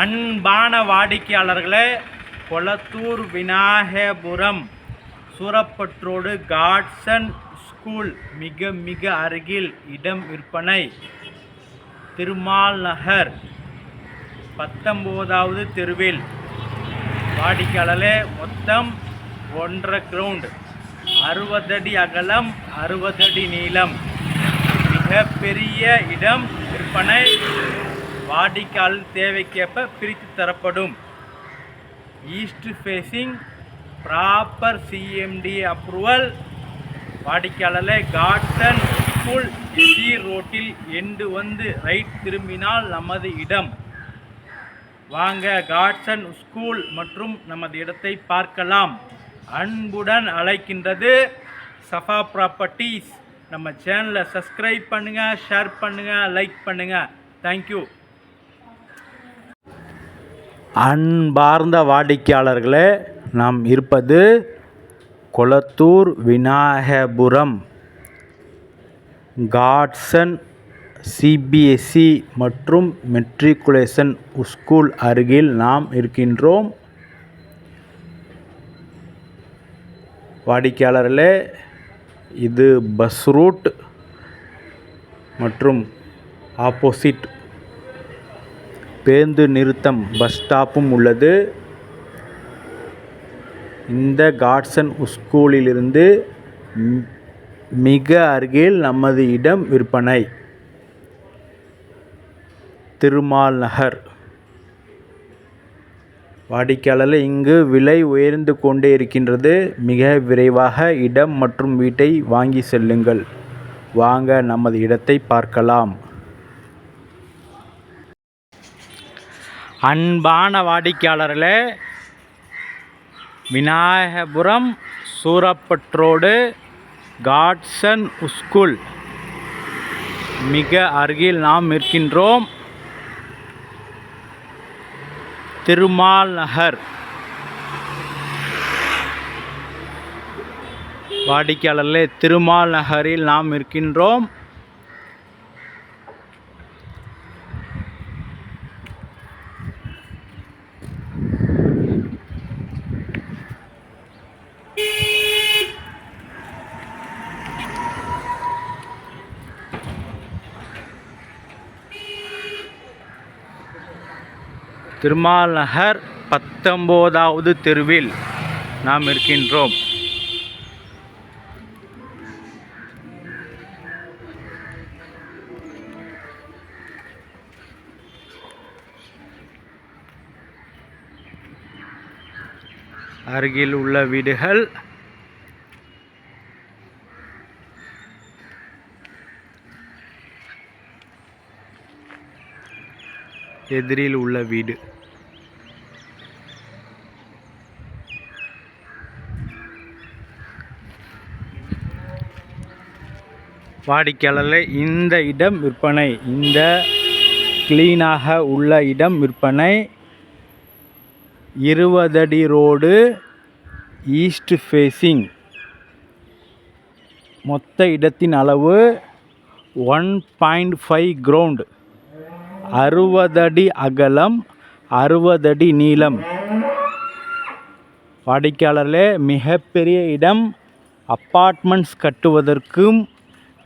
அன்பான வாடிக்கையாளர்களே கொளத்தூர் விநாயகபுரம் சூரப்பற்றோடு காட்சன் ஸ்கூல் மிக மிக அருகில் இடம் விற்பனை. திருமால் நகர் பத்தொம்போதாவது தெருவில். வாடிக்கையாளர்களே மொத்தம் ஒன்றரை கிரவுண்ட் அறுபதடி அகலம் அறுபதடி நீளம். மிகப்பெரிய இடம் விற்பனை. வாடிக்கையாளர் தேவைக்கேற்ப பிரித்து தரப்படும். East facing proper CMD approval வாடிக்கையாளர்களே கார்டன் ஸ்கூல் எசி ரோட்டில் எண்டு வந்து ரைட் திரும்பினால் நமது இடம். வாங்க காட்சன் ஸ்கூல் மற்றும் நமது இடத்தை பார்க்கலாம். அன்புடன் அழைக்கின்றது சஃபா ப்ராப்பர்ட்டிஸ் நம்ம சேனலை சப்ஸ்கிரைப் பண்ணுங்கள் ஷேர் பண்ணுங்கள் லைக் பண்ணுங்கள் தேங்க்யூ அன்பார்ந்த வாடிக்கையாளர்களே நாம் இருப்பது கொளத்தூர் விநாயகபுரம். காட்சன் சிபிஎஸ்சி மற்றும் மெட்ரிகுலேஷன் ஸ்கூல் அருகில் நாம் இருக்கின்றோம். வாடிக்கையாளர்களே இது பஸ் ரூட் மற்றும் ஆப்போசிட் பேருந்து நிறுத்தம் பஸ் ஸ்டாப்பும் உள்ளது. இந்த காட்சன் ஸ்கூலிலிருந்து மிக அருகில் நமது இடம் விற்பனை. திருமால் நகர். வாடிக்கையாளர் இங்கு விலை உயர்ந்து கொண்டே இருக்கின்றது. மிக விரைவாக இடம் மற்றும் வீட்டை வாங்கி செல்லுங்கள். வாங்க நமது இடத்தை பார்க்கலாம். அன்பான வாடிக்கையாளர்களே விநாயகபுரம் சூரப்பற்றோடு காட்சன் ஸ்கூல். மிக அருகில் நாம் இருக்கின்றோம் திருமால் நகர். வாடிக்கையாளர்களே திருமால் நகரில் நாம் இருக்கின்றோம் திருமால் நகர் பத்தொம்போதாவது தெருவில் நாம் இருக்கின்றோம். அருகில் உள்ள வீடுகள் எதிரில் உள்ள வீடு. வாடிக்கையாளர்களே இந்த இடம் விற்பனை. இந்த கிளீனாக உள்ள இடம் விற்பனை. இருபதடி ரோடு ஈஸ்ட் ஃபேஸிங் மொத்த இடத்தின் அளவு ஒன் பாயிண்ட் ஃபைவ் க்ரௌண்ட் அறுபதடி அகலம் அறுபதடி நீளம். வாடிக்கையாளர்களே மிகப்பெரிய இடம். அப்பார்ட்மெண்ட்ஸ் கட்டுவதற்கும்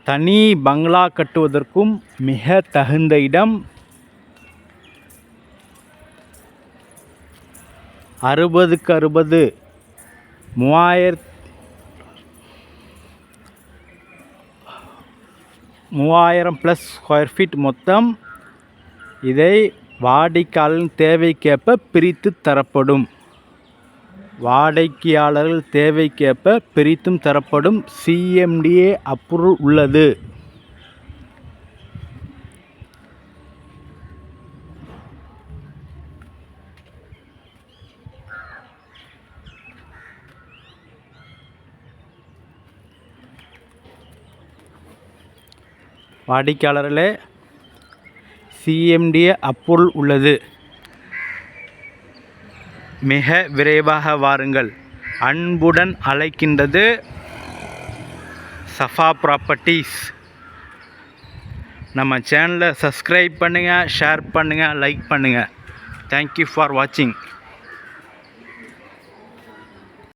தனி பங்களா கட்டுவதற்கும் மிக தகுந்த இடம். அறுபதுக்கு அறுபது மூவாயிர மூவாயிரம் ப்ளஸ் ஸ்கொயர் ஃபீட் மொத்தம். இதை வாடிக்கையாளரின் தேவைக்கேற்ப பிரித்து தரப்படும். வாடிக்கையாளர்கள் தேவைக்கேற்ப பிரித்தும் தரப்படும் சிஎம்டிஏ அப்ரூவ் உள்ளது. வாடிக்கையாளர்களே சிஎம்டிஏ அப்பொருள் உள்ளது. மிக விரைவாக வாருங்கள். அன்புடன் அழைக்கின்றது சஃபா ப்ராப்பர்ட்டிஸ் நம்ம சேனலை சப்ஸ்கிரைப் பண்ணுங்கள் ஷேர் பண்ணுங்கள் லைக் பண்ணுங்கள் தேங்க்யூ ஃபார் வாட்சிங்